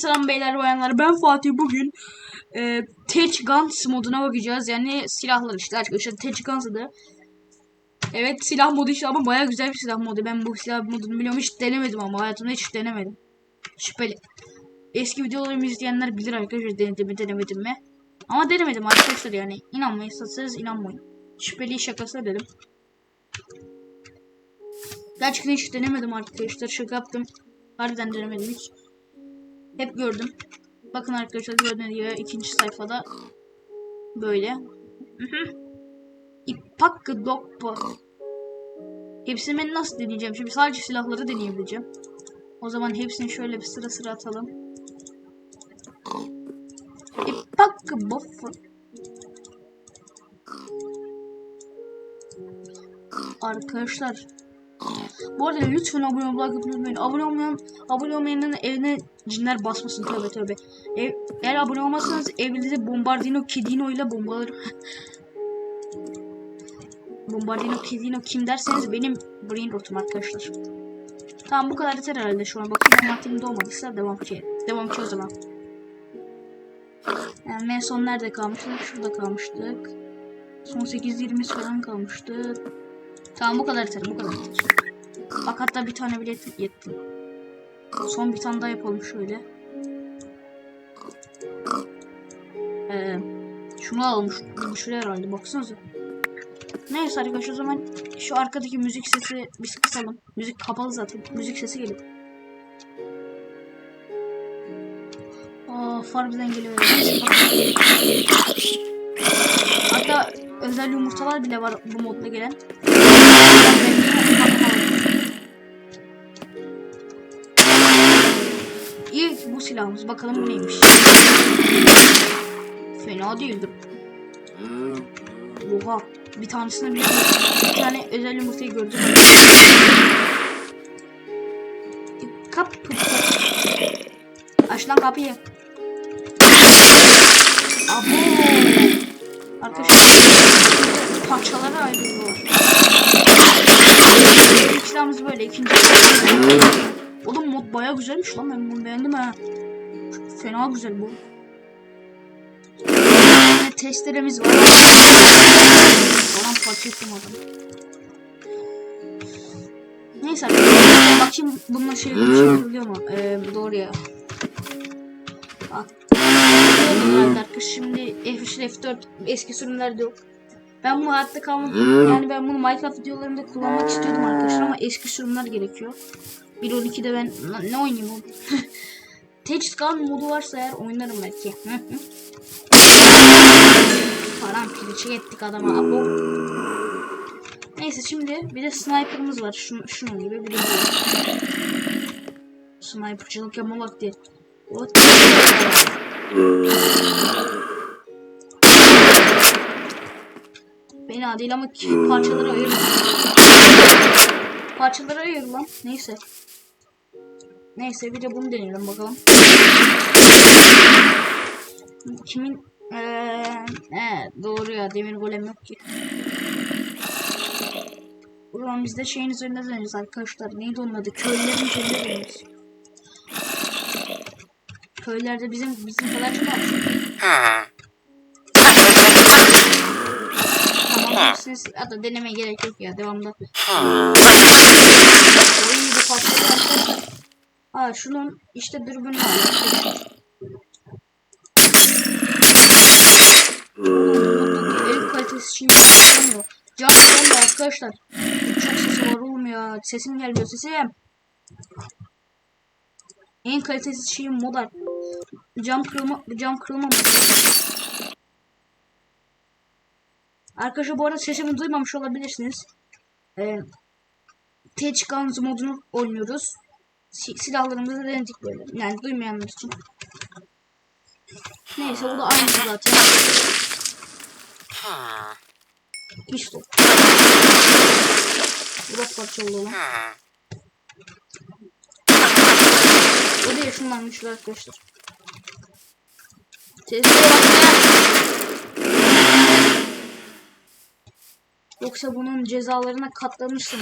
selam beyler bayanlar. Ben Fatih bugün e, Tech Guns moduna bakacağız. Yani silahlar işte arkadaşlar. Tech Guns adı. Evet silah modu işte ama baya güzel bir silah modu. Ben bu silah modunu biliyorum hiç denemedim ama hayatımda hiç denemedim. Şüpheli. Eski videolarımı izleyenler bilir arkadaşlar denedim mi denemedim mi. Ama denemedim arkadaşlar yani. İnanmayın satsanız inanmayın. Şüpheli şakası dedim. Gerçekten hiç denemedim arkadaşlar. Şaka yaptım. Harbiden denemedim hiç. Hep gördüm. Bakın arkadaşlar gördüğünüz gibi ikinci sayfada böyle. İpak dokpa. Hepsini ben nasıl deneyeceğim? Şimdi sadece silahları deneyebileceğim. O zaman hepsini şöyle bir sıra sıra atalım. İpak boffa. Arkadaşlar bu arada lütfen abone olmayı unutmayın. Abone olmayan, abone olmayanın evine cinler basmasın tövbe tövbe. Ev, eğer abone olmazsanız evinizi Bombardino Kedino ile bombalarım. Bombardino Kedino kim derseniz benim brain rotum arkadaşlar. Tamam bu kadar yeter herhalde şu an. Bakayım Martin'de olmadıysa devam ki. Devam ki o zaman. Yani en son nerede kalmıştık? Şurada kalmıştık. Son 8-20 falan kalmıştı. Tamam bu kadar yeter bu kadar yeter. Bak hatta bir tane bile yetti-. Son bir tane daha yapalım şöyle. Ee, şunu alalım. Bu şuraya herhalde baksanıza. Neyse arkadaşlar o zaman şu arkadaki müzik sesi biz kısalım. Müzik kapalı zaten. Müzik sesi geliyor. Aa harbiden geliyor. Hatta özel yumurtalar bile var bu modda gelen. İlk bu silahımız. Bakalım bu neymiş. Fena değildir. Oha. Bir tanesini bir, bir tane özel yumurtayı gördüm. Kapı. Aç lan kapıyı. Abo. Arkadaşlar parçalara ayrılıyorlar. İlk silahımız böyle. ikinci Oğlum mod baya güzelmiş lan ben bunu beğendim ha. Fena güzel bu. Yine testeremiz var. Olan parça ettim adam. Neyse arkadaşlar bakayım bununla şey yapılıyor mu? Ee, doğru ya. Bak. Arkadaşlar şimdi F3 F4 eski sürümlerde yok. Ben bu hayatta kalmak yani ben bunu Minecraft videolarımda kullanmak istiyordum arkadaşlar ama eski sürümler gerekiyor. 1.12'de ben ne oynayayım oğlum? Textgun modu varsa eğer oynarım belki. Hı. Paramparça ettik adama abo. Neyse şimdi bir de sniper'ımız var. Şun, şunun gibi bir de. Sniper'cılık yapma vakti. O Fena değil ama parçalara ayır. Parçalara ayır lan. Neyse. Neyse bir de bunu deneyelim bakalım. Kimin ee, ee, doğru ya demir golem yok ki. Ulan biz de şeyin üzerinde dönüyoruz arkadaşlar. Neydi onun adı? Köylerin üzerinde dönüyoruz. Köylerde bizim bizim kadar çok az. Tamam siz hatta denemeye gerek yok ya devamda. Oyun gibi patladı arkadaşlar. Ha şunun işte dürbünü var. El kalitesi şey yapamıyor. Can gelmiyor arkadaşlar. Çok sesi var oğlum ya. Sesim gelmiyor sesim. En kalitesiz şeyim modar. Cam kırılma, cam kırılmamış. Arkadaşlar bu arada sesimi duymamış olabilirsiniz. Ee, Tech Guns modunu oynuyoruz. Si silahlarımızı denedik böyle. Yani duymayanlar için. Neyse bu da aynı zaten. Pistol. Bu da parça oldu lan. O da yaşanlanmışlar arkadaşlar. Sesle Yoksa bunun cezalarına katlanırsın.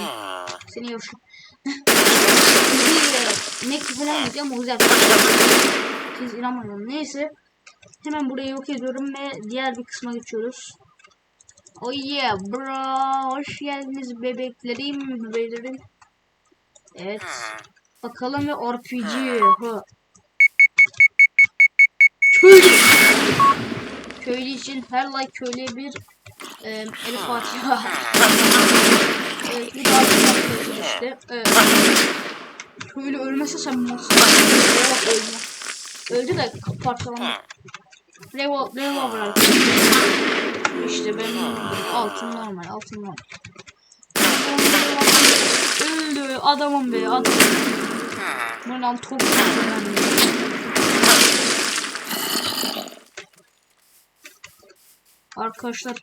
Seni yavşak. ne küfür etmeyeceğim o güzel. herkes inanmıyor. Neyse. Hemen burayı yok ediyorum ve diğer bir kısma geçiyoruz. Oh yeah bro. Hoş geldiniz bebeklerim. Bebeklerim. Evet. Bakalım ve RPG. Hı. Köylü. Köylü için her like köylüye bir e, Elif Fatiha. evet, bir köylü işte. Evet. Köylü ölmese sen? Yok öldü. De parçalandı. Revo, revolver arkadaşlar. İşte benim altın normal, altın normal. Öldü adamım be adam. Buradan top Arkadaşlar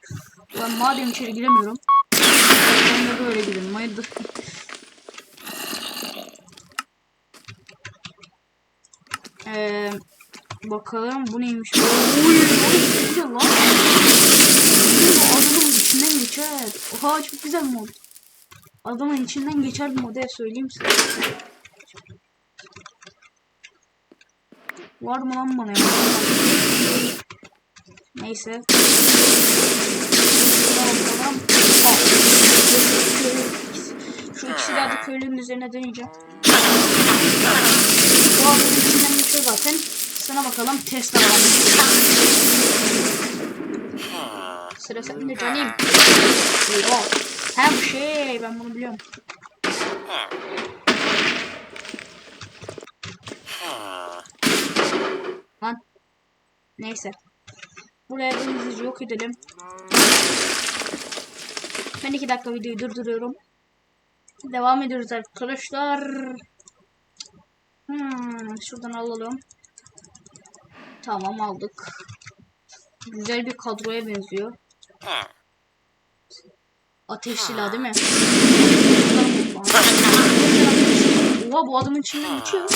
ben madem içeri giremiyorum. Ben de böyle gidelim. Haydi. Ee, bakalım bu neymiş? Oy, güzel lan. Adamın içinden geçer. Oha çok güzel mod. Adamın içinden geçer bir model söyleyeyim size. Var mı lan bana ya? Neyse. Bakalım. Aa, Şu ikisi de köylünün üzerine deneyeceğim. Bu geçiyor zaten. Sana bakalım test alalım. Sıra sende canım. Eyvah. Her şey ben bunu biliyorum. Lan. Neyse. Buraya da hızlıca yok edelim. Ben iki dakika videoyu durduruyorum. Devam ediyoruz arkadaşlar. Hmm, şuradan alalım. Tamam aldık. Güzel bir kadroya benziyor. Ateş silahı değil mi? Oha bu adamın içinden geçiyor.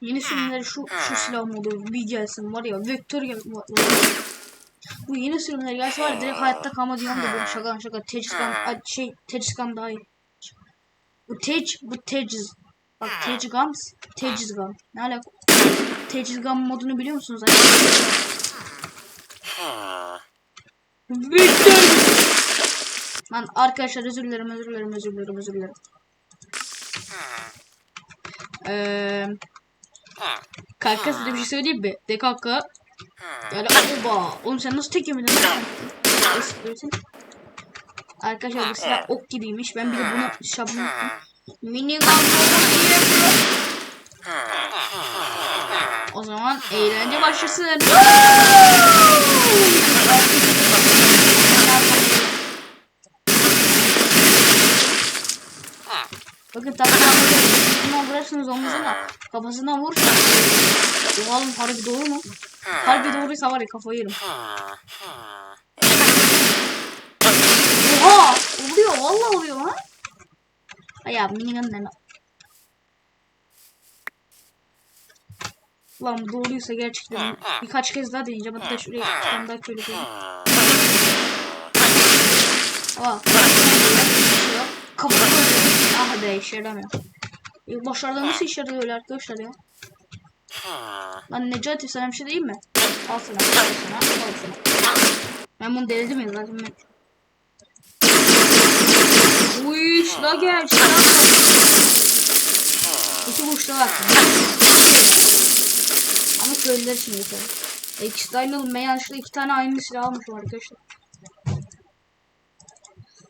Yeni sürümleri şu şu silah modu bir gelsin var ya vektör gel. Bu yeni sürümler gelse var direkt hayatta kalma diyorum da böyle şaka şaka Tecizkan ay, şey Tecizkan daha iyi. Bu Tej bu Tejiz. Bak Tecizgan Tecizgan. Ne alaka? Tecizgan modunu biliyor musunuz? Vektör. Lan arkadaşlar özür dilerim özür dilerim özür dilerim özür dilerim. Eee Kanka size bir şey söyleyeyim mi? De kanka. Yani oba. Oğlum sen nasıl tek yemedin? Arkadaşlar bu silah ok gibiymiş. Ben bir de bunu şablon Mini gun O zaman eğlence başlasın. Bakın takımına vurursunuz omuzuna. Kafasına vurursun. Oğlum harbi doğru mu? Harbi doğruysa var ya kafayı yerim. Oha! Oluyor vallahi oluyor lan. Ay ya minigun ne? Lan bu doğruysa gerçekten birkaç kez daha deneyeceğim. Hatta şuraya tane daha köylü koyayım. Aa. Ah be işe yaramıyor. İlk başlarda nasıl işe yarıyor öyle arkadaşlar ya? Lan Necati sana bir şey diyeyim mi? Al sana, al sana, al sana. Ben bunu denedim ya zaten ben. Uy silah gel. İki kuşta var. Ama köylüler aynı oğlum. Ben yanlışlıkla iki tane aynı silah almışım arkadaşlar.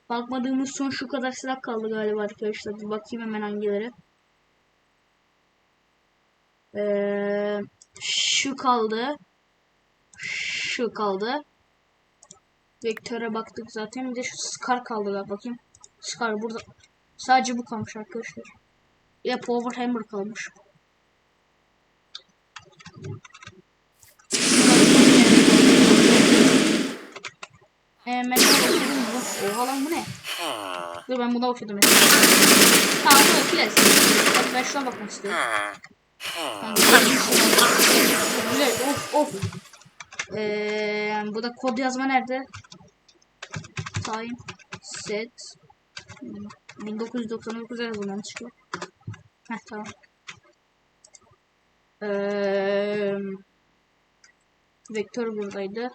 Bakmadığımız son şu kadar silah kaldı galiba arkadaşlar. Bir bakayım hemen hangileri. Ee, şu kaldı. Şu kaldı. Vektör'e baktık zaten. Bir de şu Scar kaldı galiba. Bakayım. Scar burada. Sadece bu kalmış arkadaşlar. De Power Hammer kalmış. Eee mesela okudum bu. Oha lan bu ne? Dur ben buna okudum. Tamam bu klasik. Bak ben şuna bakmak istiyorum. Güzel of of. Eee bu da kod yazma nerede? Time set 1999 yazdım yanlışlıkla. Heh tamam. Ee, vektör buradaydı.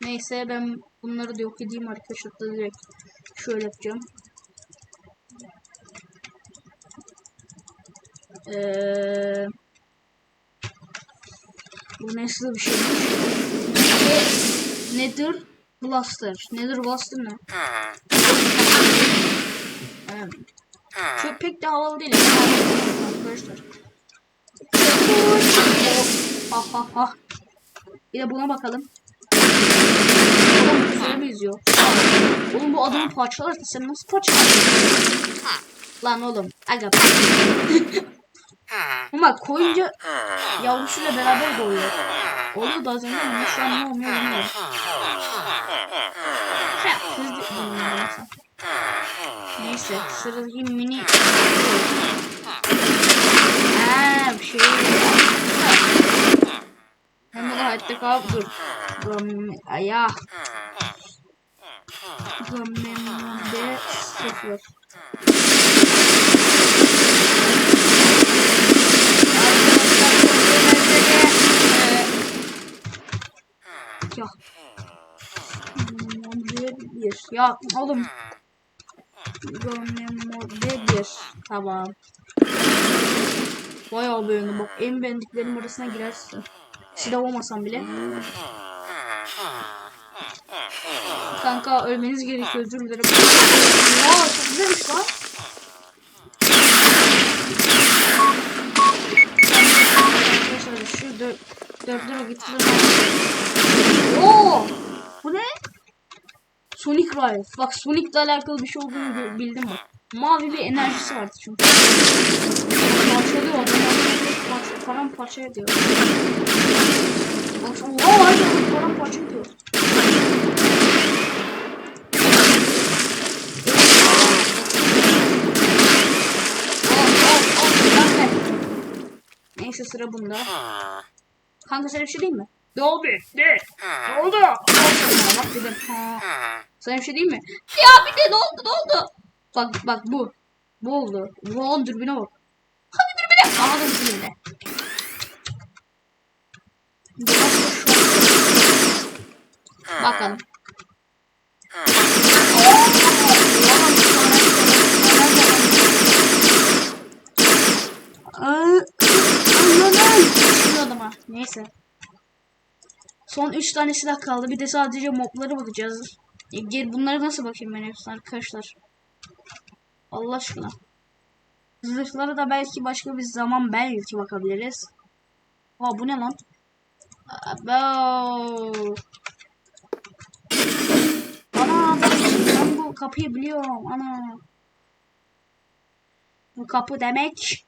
Neyse ben bunları da yok edeyim arkadaşlar da direkt şöyle yapacağım. Ee, bu nasıl bir? Ve Nether Blaster. Nether Blaster ne? Evet. Çok pek de havalı değil. Arkadaşlar. Ah ah ah. Bir de buna bakalım. Oğlum güzel benziyor. Oğlum bu adamı parçalarsa sen nasıl parçalarsın? Lan oğlum. Aga. Ama koyunca yavrusuyla beraber doğuyor. Oldu da az önce şu an ne olmuyor bilmiyorum. Ha, hızlı. Neyse sıradaki mini. Aa bir şey. Hem de hayatta kal dur. Aya. Gamemde sıfır. Ya. Gamemde bir. Ya oğlum. Gamemde bir. Tamam. Bayağı beğendim bak en beğendiklerim arasına girersin. Silah olmasam bile. Kanka ölmeniz gerekiyor özür dilerim. Aa çok güzelmiş lan. Arkadaşlar şu dört dörtlü roketleri Oo! Bu ne? Sonic Rise. Bak Sonic'le alakalı bir şey olduğunu bildim bak. Mavi bir enerjisi vardı çünkü. Parçalıyor adamı. Parça, paramparça ediyor. Bak oha harbiden paramparça ediyor. Neyse sıra bunda. Kanka sana bir şey diyeyim mi? Ne oldu? Ne? Ne oldu? Bak dedim. Ha. Sana bir şey diyeyim mi? Ya bir de ne oldu ne oldu? Bak bak bu. Bu oldu. Bu on dürbüne bak. Hadi dürbüne. Aha dürbüne. Bakalım. adama. Neyse. Son 3 tane silah kaldı. Bir de sadece mobları bakacağız. Gel bunları nasıl bakayım ben hepsine arkadaşlar. Allah aşkına. Zırhlara da belki başka bir zaman belki bakabiliriz. Aa bu ne lan? Abo. Ana ben bu kapıyı biliyorum. Ana. Bu kapı demek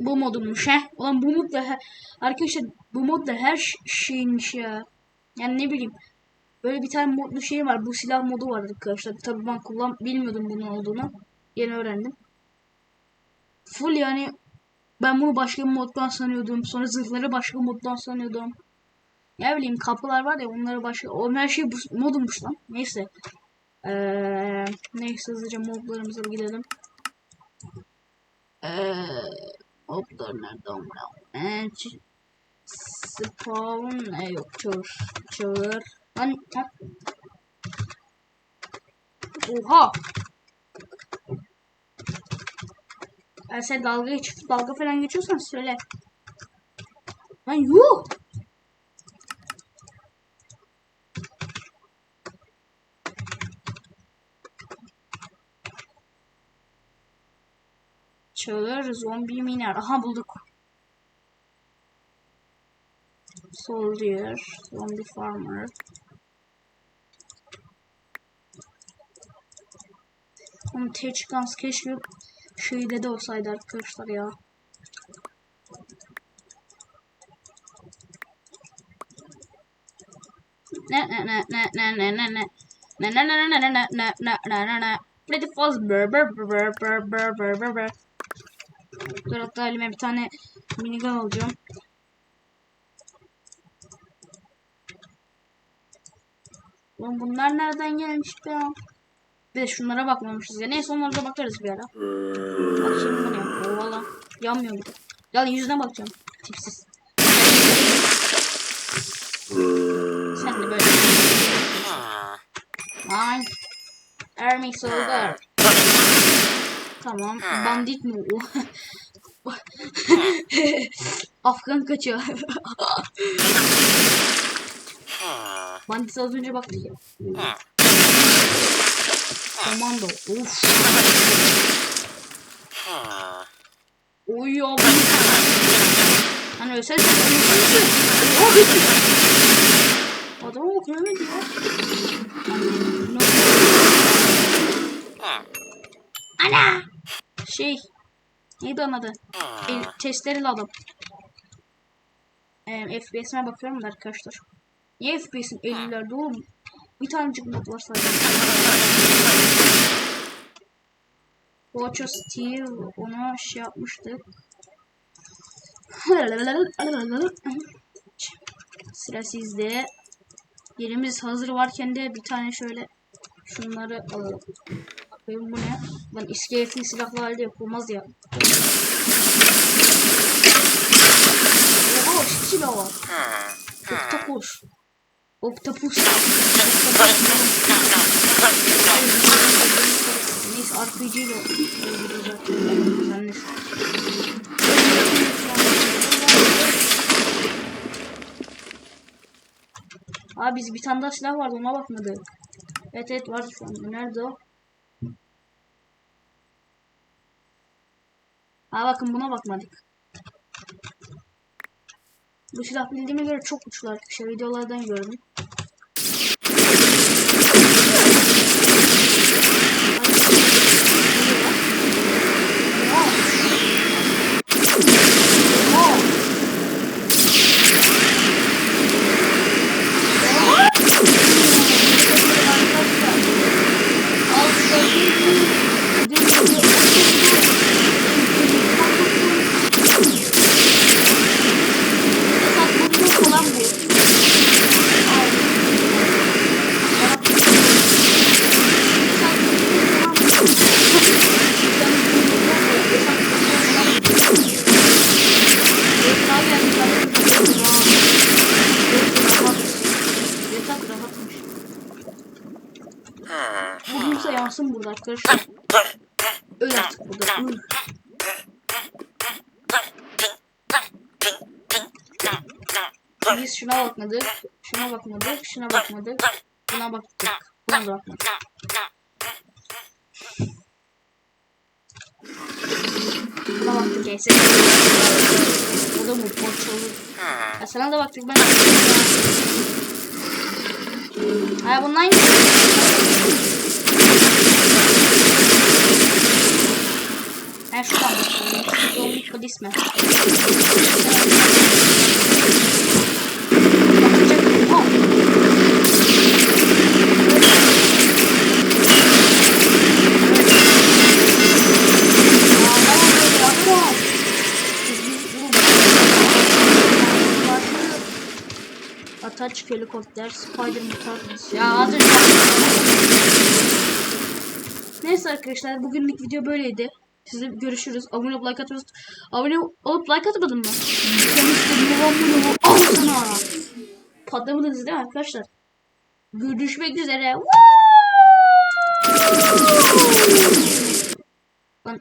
bu modunmuş he. Ulan bu mod da arkadaşlar bu mod da her şeyinmiş ya. Yani ne bileyim. Böyle bir tane modlu şey var. Bu silah modu var arkadaşlar. Tabii ben kullan bilmiyordum bunun olduğunu. Yeni öğrendim. Full yani ben bunu başka bir moddan sanıyordum. Sonra zırhları başka moddan sanıyordum. Ne bileyim kapılar var ya onları başka. O her şey bu modunmuş lan. Neyse. Ee, neyse hızlıca modlarımıza gidelim. Ee, modlar nerede ç- spawn ne yok çağır. Çağır. Lan lan. Oha. Yani sen dalga geç, dalga falan geçiyorsan söyle. Lan yuh. Çağır zombi miner. Aha bulduk. Soldier, zombie farmer. Tech Guns keşke şeyde de olsaydı arkadaşlar ya. Ne ne ne ne ne ne ne ne ne ne ne ne ne ne ne ne ne ne ne Pretty fast brr brr brr brr brr brr brr brr Dur hatta elime bir tane minigun alacağım. Lan bunlar nereden gelmiş be? Bir de şunlara bakmamışız ya. Neyse onlara da bakarız bir ara. Bak şimdi bu ne? O valla. Yanmıyor bir de. Yüzüne bakacağım. Tipsiz. Sen de böyle. Ay. Army soldier. Tamam. Bandit mi o? Afgan kaçıyor. Bandit az önce baktık ya. Komando. Of. Bu- Hani ölsen sen Adamı okuyamadı ya. Ana! Şey. Neydi onun adı? El, testereli adam. Ee, FPS'ime bakıyorum da arkadaşlar. Niye FPS'in 50'lerde oğlum? Bir tanecik mod var sadece. Watcher Steve onu şey yapmıştık. Sıra sizde. Yerimiz hazır varken de bir tane şöyle şunları alalım. Bakayım bu ne? Lan iskeletli silahlı halde yapılmaz ya. Oha silah var. Oktopus. Oktopus. Neyse RPG ile zaten. Zannetsin. Abi biz bir tane daha silah vardı ona bakmadık. Evet evet var şu anda. Nerede o? Ha bakın buna bakmadık. Bu silah bildiğime göre çok uçlu arkadaşlar. Videolardan gördüm. Falan bu. Yatak rahatmış. Bugünse yansın burada arkadaşlar. Öl artık burada. Öl. Biz şuna bakmadık, şuna bakmadık, şuna bakmadık, buna baktık, buna da bakmadık. Buna baktık neyse. O da mı porçalı? Ya sana da baktık ben. Ha bunun aynısı. Ha şuradan bakalım. Yolun polis mi? Bakacak. Oh. Ataç helikopter, Spider mutant. Ya az önce Neyse arkadaşlar bugünlük video böyleydi. Size görüşürüz. Abone olup like atıyoruz. Abone olup like atmadın mı? Patlamadınız değil mi arkadaşlar? Görüşmek üzere. Lan-